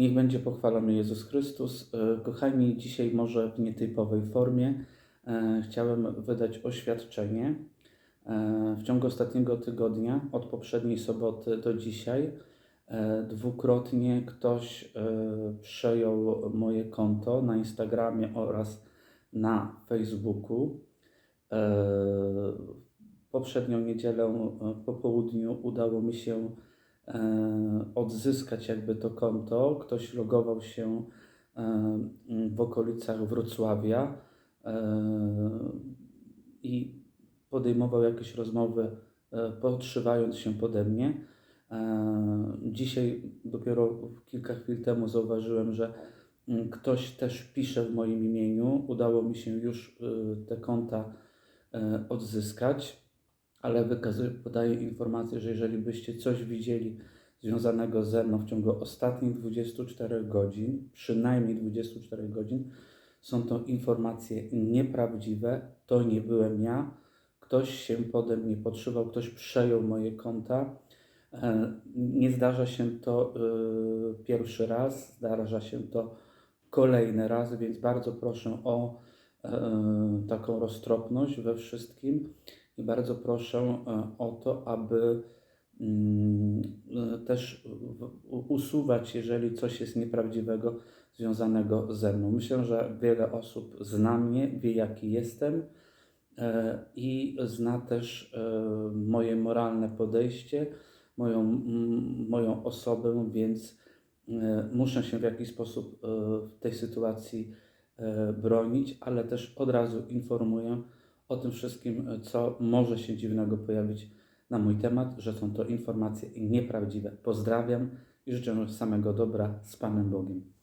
Niech będzie pochwalony Jezus Chrystus. E, Kochani, dzisiaj może w nietypowej formie e, chciałem wydać oświadczenie. E, W ciągu ostatniego tygodnia, od poprzedniej soboty do dzisiaj, dwukrotnie ktoś przejął moje konto na Instagramie oraz na Facebooku. Poprzednią niedzielę po południu udało mi się odzyskać jakby to konto. Ktoś logował się e, w okolicach Wrocławia e, i podejmował jakieś rozmowy, e, podszywając się pode mnie. E, Dzisiaj dopiero kilka chwil temu zauważyłem, że mm, ktoś też pisze w moim imieniu. Udało mi się już e, te konta e, odzyskać, ale wykazuję, podaję informację, że jeżeli byście coś widzieli związanego ze mną w ciągu ostatnich 24 godzin, przynajmniej 24 godzin, są to informacje nieprawdziwe, to nie byłem ja. Ktoś się pode mnie podszywał, ktoś przejął moje konta. E, Nie zdarza się to e, pierwszy raz, zdarza się to kolejny raz, więc bardzo proszę o e, taką roztropność we wszystkim i bardzo proszę e, o to, aby mm, e, też usuwać, jeżeli coś jest nieprawdziwego związanego ze mną. Myślę, że wiele osób zna mnie, wie jaki jestem e, i zna też moje moralne podejście, moją, moją osobę, więc muszę się w jakiś sposób w tej sytuacji bronić, ale też od razu informuję o tym wszystkim, e, co może się dziwnego pojawić na mój temat, że są to informacje nieprawdziwe. Pozdrawiam i życzę samego dobra z Panem Bogiem.